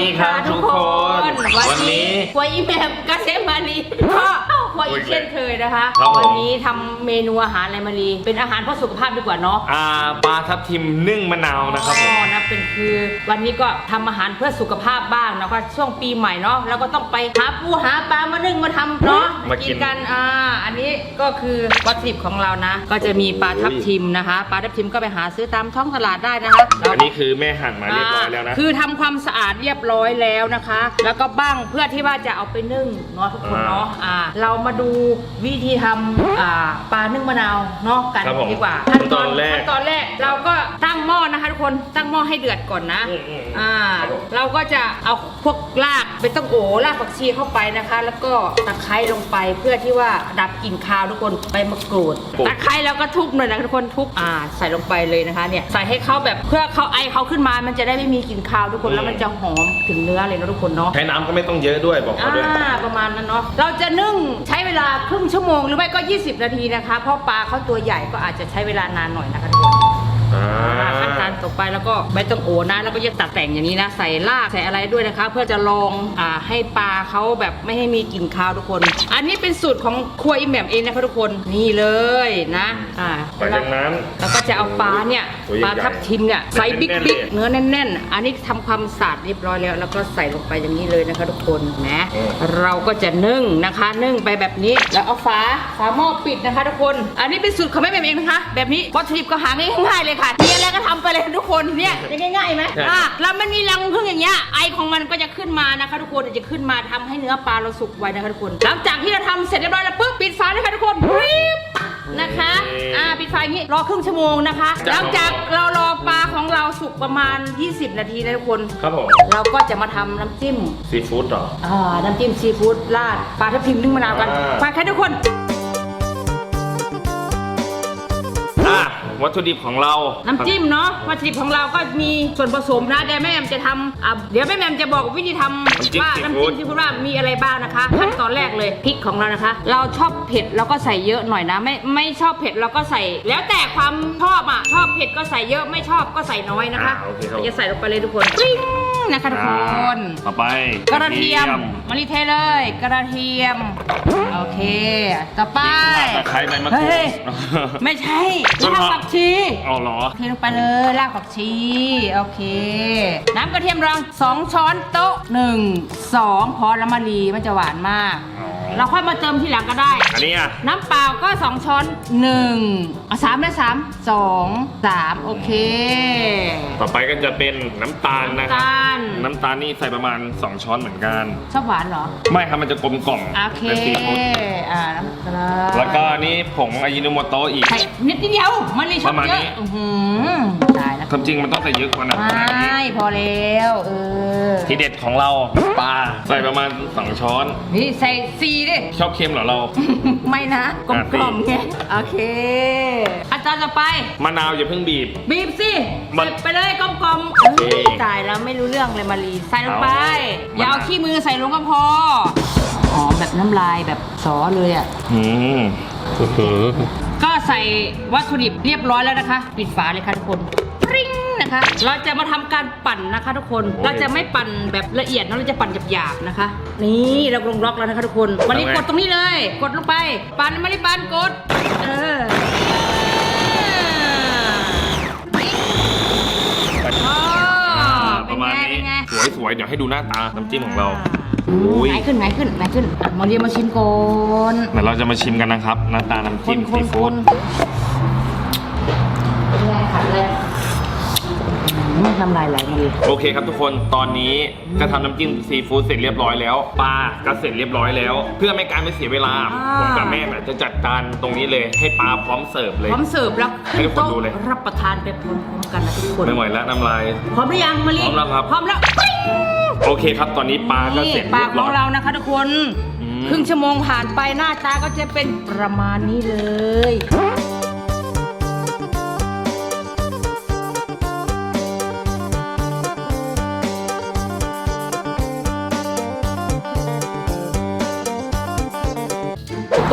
ดีครับทุก คนวันนี้ครัวอีแมมกาเซมารีก็ครัวอีกเช่นเคยนะคะ ครับผม วันนี้ทำเมนูอาหารอะไรมารีเป็นอาหารเพื่อสุขภาพดีกว่าเนาะ อ่าปลาทับทิมนึ่งมะนาวนะครับผอ๋มอนะเป็นคือวันนี้ก็ทำอาหารเพื่อสุขภาพบ้างนะคะช่วงปีใหม่เนาะแล้วก็ต้องไปหาปูหาปลามานึ่งมาทำเนาะมากิน กันอ่าอันนี้ก็คือวัตถุดิบของเรานะ ก็จะมีปลาทับทิมนะคะปลาทับทิมก็ไปหาซื้อตามท้องตลาดได้นะคะแล้วอันนี้คือแม่หั่นมาเรียบร้อยแล้วนะ คือทำความสะอาดเรียบร้อยแล้วนะคะ แล้วก็บ้างเพื่อที่ว่าจะเอาไปนึ่งเนาะทุกคนเนาะอ่า เรามาดูวิธีทำอ่าปลานึ่งมะนาวเนาะกันครับผมดีกว่าขั้นตอนแรกขั้นตอนแรกเราก็ตั้งหม้อนะคะทุกคนตั้งหม้อให้เดือดก่อนนะอืมอืมอ่า ครับผม เราก็จะเอาพวกรากเป็นต้องโอรากผักชีเข้าไปนะคะ แล้วก็ตะไคร้ลงไปเพื่อที่ว่าดับกลิ่นคาวทุกคนใบมะกรูดตะไคร้แล้วก็ทุบหน่อยนะทุกคนทุบอ่า ใส่ลงไปเลยนะคะเนี่ยใส่ให้เขาแบบเพื่อเขาไอเขาขึ้นมา มันจะได้ไม่มีกลิ่นคาวทุกคนแล้วมันจะหอมถึงเนื้อเลยนะทุกคนเนาะ ใช้น้ำก็ไม่ต้องเยอะด้วยบอกเขาด้วย อ่าประมาณนั้นเนาะเราจะนึ่งใช้เวลาครึ่งชั่วโมงหรือไม่ก็ 20 นาทีนะคะ เพราะปลาเขาตัวใหญ่ก็อาจจะใช้เวลานานหน่อยนะคะทุกคน อ่าขั้นตอนต่อไปแล้วก็ไม่ต้องโอนะแล้วก็จะตัดแต่งอย่างนี้นะ ใส่รากใส่อะไรด้วยนะคะ เพื่อจะลองอ่าให้ปลาเขาแบบไม่ให้มีกลิ่นคาวทุกคน อันนี้เป็นสูตรของครัวอิมแหม่มเองนะคะทุกคนนี่เลยนะอ่าหลังจากนั้นแล้วก็จะเอาปลาเนี่ยตัวใหญ่ปลาทับทิมเนี่ยไซส์บิ๊กแน่นๆบิ๊กเลยเนื้อแน่น ๆ อันนี้ทำความสะอาดเรียบร้อยแล้ว แล้วก็ใส่ลงไปอย่างนี้เลยนะคะทุกคนนะอืมเราก็จะนึ่งนะคะนึ่งไปแบบนี้แล้วเอาฝาฝาหม้อปิดนะคะทุกคน อันนี้เป็นสูตรของแม่แหม่มเองนะคะ แบบนี้วัตถุดิบก็หาง่ายๆเลยค่ะมีอะไรก็ทำไปเลยทุกคนเนี่ยง่ายๆไหมใช่ อะแล้วมันมีรังผึ้งอย่างเงี้ยไอของมันก็จะขึ้นมานะคะทุกคนจะขึ้นมาทำให้เนื้อปลาเราสุกไวนะคะทุกคน หลังจากที่เราทำเสร็จเรียบร้อยแล้วปุ๊บปิดฝาเลยค่ะทุกคนรีบนะคะอ่าปิดไฟอย่างนี้รอครึ่งชั่วโมงนะคะ หลังจากเรารอปลาของเราสุกประมาณ 20 นาทีนะทุกคน ครับผมเราก็จะมาทำน้ำจิ้มซีฟู้ดเหรออ่าน้ำจิ้มซีฟู้ดราดปลาทับทิมนึ่งมะนาวกันอ่า ไปค่ะทุกคน วัตถุดิบของเราน้ำจิ้มเนาะวัตถุดิบของเราก็มีส่วนผสมนะเดี๋ยวแม่แอมจะทำอะเดี๋ยวแม่แอมจะบอกวิธีทำว่าน้ำจิ้มซีฟู้ดว่ามีอะไรบ้างนะคะขั้นตอนแรกเลยพริกของเรานะคะ เราชอบเผ็ดเราก็ใส่เยอะหน่อยนะ ไม่ไม่ชอบเผ็ดเราก็ใส่ แล้วแต่ความชอบอะชอบเผ็ดก็ใส่เยอะไม่ชอบก็ใส่น้อยนะคะอ่าโอเคครับเราจะใส่ลงไปเลยทุกคนปริ้ง นะคะทุกคน ต่อไปกระเทียมมารีเทเลย กระเทียม โอเค ต่อไปตะไคร้ใบมะกรูเฮ้ยดไม่ใช่ต้นรากหอมผักชีเอาเหรอเทลงไปเลยรากผักชี โอเค น้ำกระเทียมรองสองช้อนโต๊ะหนึ่งสองพอแล้วมารีมันจะหวานมากอ๋อ เราค่อยมาเติมทีหลังก็ได้ อันนี้อะ น้ำเปล่าก็สองช้อนหนึ่งเอาสามนะสามสองสามโอเค ต่อไปก็จะเป็นน้ำตาลนะครับ น้ำตาล น้ำตาลนี่ใส่ประมาณ 2 ช้อนเหมือนกัน ชอบหวานเหรอ ไม่ครับมันจะกลมกล่อมโอเคเป็นซีฟู้ดอ่าน้ำตาลแล้วก็นี่ผงอายิโนโมโตะอีกไข่นิดเดียวมันเลยชอบประมาณเยนี้ อะอื้อหือตายแล้ว ความจริงมันต้องใส่เยอะกว่านั้นใช่พอแล้วเออทีเด็ดของเราปลาใส่ประมาณ2ช้อน นี่ใส่ซีดิชอบเค็มเหรอเรา ไม่นะกลมกล่อมๆไงโอเคขั้นตอนต่อไปมะนาวอย่าเพิ่งบีบ บีบสิมันเสร็จไปเลยกลมกล่อมๆโอเคเอ้ยตายแล้วไม่รู้เรื่องเลยมารีใส่ลงไปเอาอย่าเอาขี้มือใส่ลงก็พอหอมแบบน้ำลายแบบซอเลยอะอืมก็ใส่วัตถุดิบเรียบร้อยแล้วนะคะ ปิดฝาเลยค่ะทุกคน ปริ้งนะคะ เราจะมาทำการปั่นนะคะ ทุกคน เราจะไม่ปั่นแบบละเอียดนะเราจะปั่นหยาบๆนะคะ นี่เราลงล็อกแล้วนะคะทุกคน วันนี้กดตรงนี้เลย กดลงไป ปั่นไม่ได้ปั่นกด เอออ๋อประมาณเป็นี้ไงสวยๆ เดี๋ยวให้ดูหน้าตาน้ำจิ้มของเราอืมอุ้ยไหนขึ้นไหนขึ้นไหนขึ้นอะมาเรียนมาชิมก่อนเดี๋ยวเราจะมาชิมกันนะครับหน้าตาน้ำจิ้มคซีนฟู้ดๆเป็นไงค่ะเป็นไงอืม น้ำลายไหลมาเลยโอเคครับทุกคนตอนนี้ก็ทำน้ำจิ้มซีฟู้ดเสร็จเรียบร้อยแล้วปลาก็เสร็จเรียบร้อยแล้ว เพื่อไม่การไม่เสียเวลาอ่าผมกับแม่น่ะจะจัดการตรงนี้เลยให้ปลาพร้อมเสิร์ฟเลย พร้อมเสิร์ฟแล้วให้ทุกคนดูเลย รับประทานไปพร้อมๆกันนะทุกคนไม่ไหวแล้วน้ำลาย พร้อมหรือยังมาลีพร้อมแล้วครับ พร้อมแล้วปิ๊งโอเคครับตอนนี้ปลาก็เสร็จปลาเรียบขร้อองยเรานะคะทุกคนอืมครึ่งชั่วโมงผ่านไปหน้าตาก็จะเป็นประมาณนี้เลย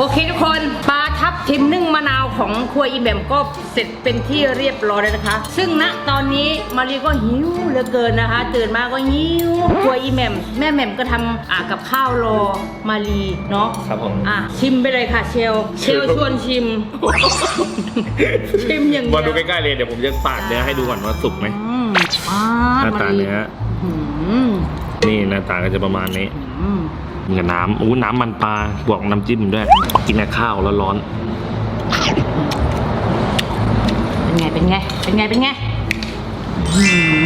โอเคทุกคนปลาทับชิมนึ่งมะนาวของครัวอีแหม่มก็เสร็จเป็นที่เรียบร้อยแล้วนะคะ ซึ่งณตอนนี้มารีก็หิวเหลือเกินนะคะตื่นมาก็หิวครัวอีแหม่มแม่แหม่มก็ทำอ่ากับข้าวรอมารีเนาะครับผมอะชิมไปเลยค่ะเชลเชลชวนชิม ชิมอย่างเดียวมาดูใกล้ๆเลยเดี๋ยวผมจะปาดเนื้อให้ดูก่อนว่าสุกไหมอืมอ่าหน้าตาเนื้ออืมนี่หน้าตาก็จะประมาณนี้ อืมมีกับน้ำอู้น้ำมันปลาบวกน้ำจิ้มด้วย กินกับข้าวแล้วร้อนเป็นไง เป็นไง เป็นไง เป็นไงอืม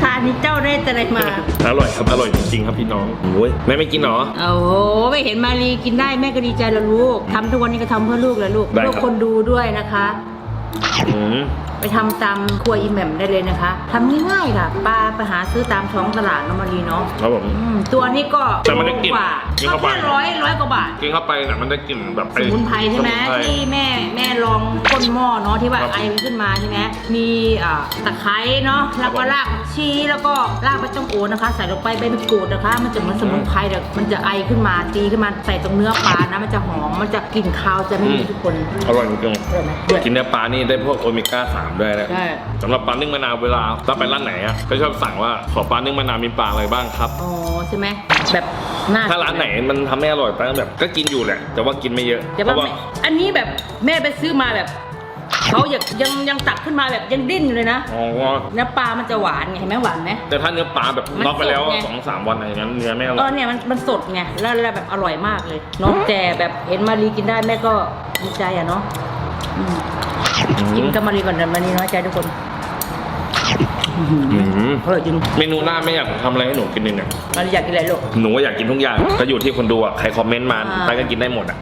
ทานนี้เจ้าได้แต่อะไรมา อร่อยครับ อร่อยจริงๆครับพี่น้องโอ้ยแม่ไม่กินเหรอ โอ้โหไม่เห็นมารีกินได้แม่ก็ดีใจแล้วลูกทำทุกวันนี้ก็ทำเพื่อลูกแล้วลูก ได้ครับเพื่อคนดูด้วยนะคะ อืมไปทำตามครัวอีแหม่มได้เลยนะคะทำง่ายๆค่ะปลาไปหาซื้อตามท้องตลาดเน้องมารีเนาะครับผม อืมตัวนี้ก็แต่มันได้กลิ่นกว่ากินก็เข้าไป แค่ร้อยร้อยกว่าบาท กินเข้าไปเนี่ยมันได้กลิ่นแบบสมุนไพรใช่ไหมสนพร ที่แม่แม่ลองก้นหม้อเนาะที่ว่าครับไอมันขึ้นมาใช่ไหมมีอ่าตะไคร้เนาะแล้วก็ครับผมรากผักชีแล้วก็รากใบจ้องโอนะคะ ใส่ลงไปใบมะกรูดนะคะ มันจะเหมือนสมุนไพรแต่มันจะไอขึ้นมาตีขึ้นมาใส่ตรงเนื้อปลานะมันจะหอมมันจะกลิ่นคาวจะไม่มีทุกคนอร่อยจริงอร่อยไหมเดือดๆกินเนื้อปลานี่ได้พวกโอเมก้าสามด้วยนะใช่ สำหรับปลานึ่งมะนาวเวลาถ้าไปร้านไหนอะก็ชอบสั่งว่าขอปลานึ่งมะนาวมีปลาอะไรบ้างครับ อ๋อใช่ไหมแบบน่าถ้าร้านไหนมันทำไม่อร่อยตั้งแบบก็กินอยู่แหละ แต่ว่ากินไม่เยอะแต่เพว่าราะว่าไม่อันนี้แบบแม่ไปซื้อมาแบบเขายังยังยังตักขึ้นมาแบบยังดิ้นอยู่เลยนะอ๋อ เนื้อปลามันจะหวานไงเห็นไหมหวานไหม แต่ถ้าเนื้อปลาแบบมันน็อกไปแล้วสดไง สองสามวันอะไรอย่างนั้นเนื้อไม่อเอร่ออยเนี่ยมันมันสดไงแล้วแล้วแบบอร่อยมากเลยเนาะแต่แบบเห็นมารีกินได้แม่ก็ดีใจอะเนาะอืม กินกับมารีก่อนเดี๋ยวมารีน้อยใจทุกคนอื้อหืออืมอร่อยจริงเมนูหน้าไม่อยากทำอะไรให้หนูกินเลยเนี่ยมารีอยากกินอะไรลูก หนูก็อยากกินทุกอย่างก็อยู่ที่คนดูอะใครคอมเมนต์มาอ่า ใครก็กินได้หมดอะ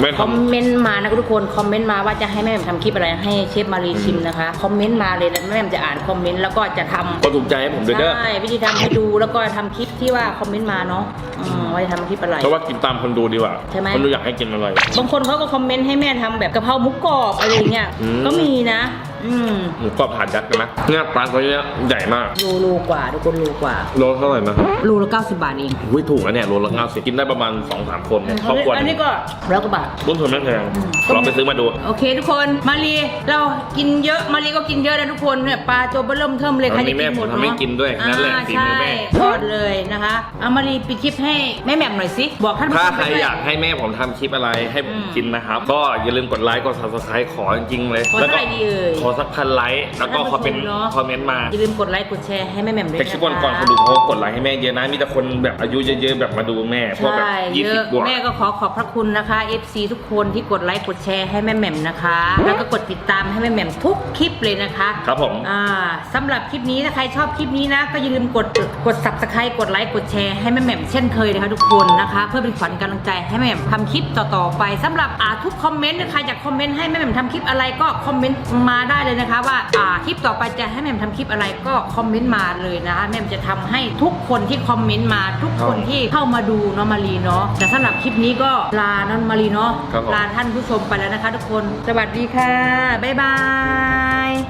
ไม่คอมทำเมนต์มานะทุกคนคอมเมนต์มาว่าจะให้แม่แหม่มทำคลิปอะไรให้เชฟมารีชิมนะคะคอมเมนต์มาเลยแล้วแม่แหม่มจะอ่านคอมเมนต์แล้วก็จะทำ ก็ถูกใจให้ผมด้วยเด้อใช่วิธีทำให้ดูแล้วก็ทำคลิปที่ว่าคอมเมนต์มาเนาะอืมว่าจะทำคลิปอะไร เพราะว่ากินตามคนดูดีกว่าใช่ไหม คนดูอยากให้กินอะไร บางคนเขาก็คอมเมนต์ให้แม่ทำแบบกะเพราหมูกรอบอะไรอย่างเงี้ยอืม ก็มีนะ อืมหมูกรอบถาดยักษ์นะเนี่ยปลาตัวเนี้ยใหญ่มากโลโลกว่าทุกคนโลกว่าโลเท่าไหร่นะครับโลละ90บาทเองอุ้ยถูกนะเนี่ยโลละเก้าสิบกินได้ประมาณสองสามคนครอบครัวอันนี้ก็ร้อยกว่าบาทต้นทุนไม่แพงอืมลองไปซื้อมาดู โอเค ทุกคนมารีเรากินเยอะมารีก็กินเยอะนะทุกคนเนี่ยปลาตัวเบิ่มเทิมเลยเอาใครจะมีแม่กินหมดผมทำให้เนาะกินด้วยนั่นแหละอ่าฝีมือใช่แม่ทอดเลยนะคะเอามารีปิดคลิปให้แม่แหม่มหน่อยสิบอกท่านผู้ชถ้ามใครไปด้วยอยากให้แม่ผมทำคลิปอะไรให้ผมอืมกินนะครับก็อย่าลืมกดไลค์กด subscribe ขอจริงๆเลยขอแล้วก็เท่าไหร่ดีเอ่ยขอสักพันไลค์แล้วก็คอมเมนต์ท่านผู้ชมเนอะคอมเมนต์มาอย่าลืมกดไลค์กดแชร์ให้แม่แหม่มด้วยแต่นะคลิปคะก่อนๆคนดูเขากดไลค์ให้แม่เยอะนะมีแต่คนแบบอายุเยอะๆแบบมาดูแม่พวกแบบใช่ยี่เยสิบอะบวกแม่ก็ขอขอบพระคุณนะคะ FC ทุกคนที่กดไลค์กดแชร์ให้แม่แหม่มนะคะ แล้วก็กดติดตามให้แม่แหม่มทุกคลิปเลยนะคะ ครับผมอ่าสำหรับคลิปนี้ถ้าใครชอบคลิปนี้นะ ก็อย่าลืมกดกด subscribe กดไลค์กดแชร์ให้แม่แหม่มเช่นเคยนะคะทุกคนนะคะ เพื่อเป็นขวัญกำลังใจให้แม่แหม่มทำคลิปต่อๆไปสำหรับอ่าทุกคอมเมนต์นะคะอยากคอมเมนต์ให้แม่แหม่มทำคลิปอะไรก็คอมเมนต์มาได้เลยนะคะว่าอ่าคลิปต่อไปจะให้แม่แหม่มทำคลิปอะไรก็คอมเมนต์มาเลยนะคะแม่แหม่มจะทำให้ทุกคนที่คอมเมนต์มาทุกคนที่เข้ามาดูเนาะมารีเนาะแต่สำหรับคลิปนี้ก็ลาเนอนมารีเนาะครับผม ลาท่านผู้ชมไปแล้วนะคะ ทุกคนสวัสดีค่ะบ๊ายบาย